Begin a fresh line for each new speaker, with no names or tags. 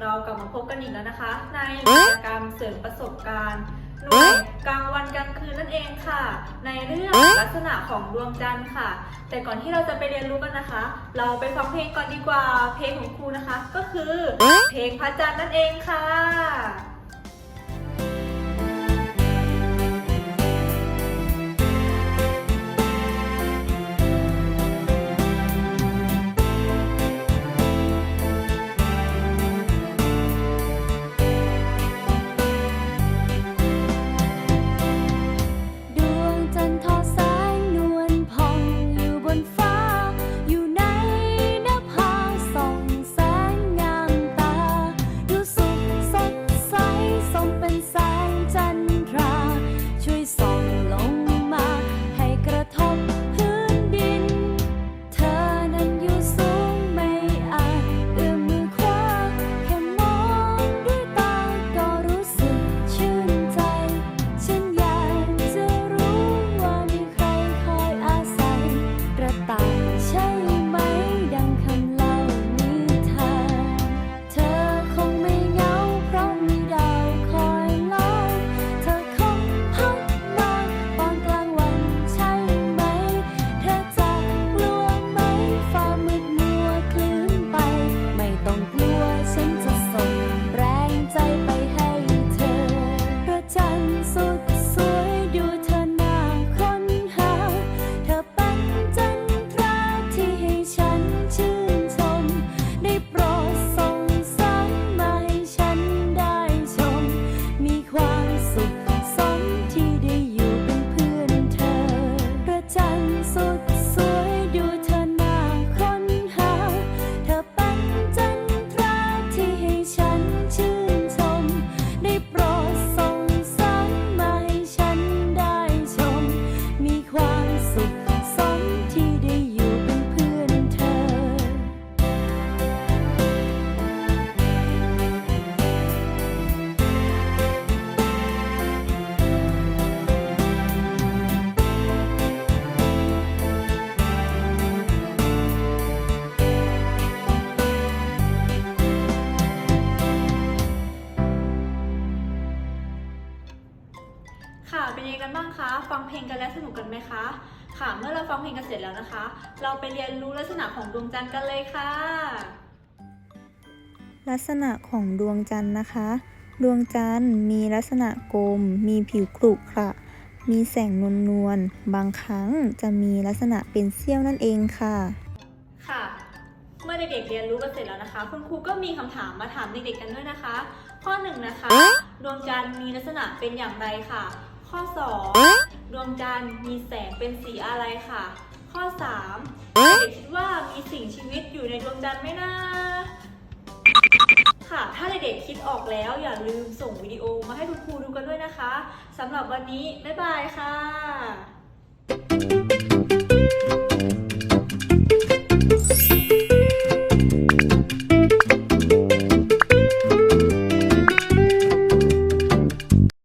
เรากลับมาพบกันอีกแล้วนะคะ ในกิจกรรมเสริมประสบการณ์หน่วยกลางวันกลางคืนนั่นเองค่ะ ในเรื่องลักษณะของดวงจันทร์ค่ะ แต่ก่อนที่เราจะไปเรียนรู้กันนะคะ เราไปฟังเพลงก่อนดีกว่าเพลงของครูนะคะ ก็คือเพลงพระจันทร์นั่นเองค่ะ
เป็นยังไงกัน
บ้างคะ ฟังเพลงกันแล้วสนุกกันไหมคะ ค่ะ เมื่อเราฟังเพลงกันเสร็จแล้วนะคะ เราไปเรียนรู้ลักษณะของดวงจันทร์กันเลยค่ะ
ลักษณะของดวงจันทร์นะคะ ดวงจันทร์มีลักษณะกลม มีผิวกรุขระมีแสงนวลนวลๆบางครั้งจะมีลักษณะเป็นเสี้ยวนั่นเองค่ะ
ค่ะ เมื่อเด็กๆเรียนรู้กันเสร็จแล้วนะคะ คุณครูก็มีคำถามมาถามเด็กๆกันด้วยนะคะ ข้อหนึ่งนะคะ ดวงจันทร์มีลักษณะเป็นอย่างไรค่ะ ข้อ 2 ดวงจันทร์มีแสงเป็นสีอะไรค่ะ ข้อ 3 เด็กคิดว่ามีสิ่งชีวิตอยู่ในดวงจันทร์ไหมนะค่ะ ถ้าเด็กๆคิดออกแล้วอย่าลืมส่งวิดีโอมาให้คุณครูดูกันด้วยนะคะสำหรับวันนี้ บ๊ายบายค่ะ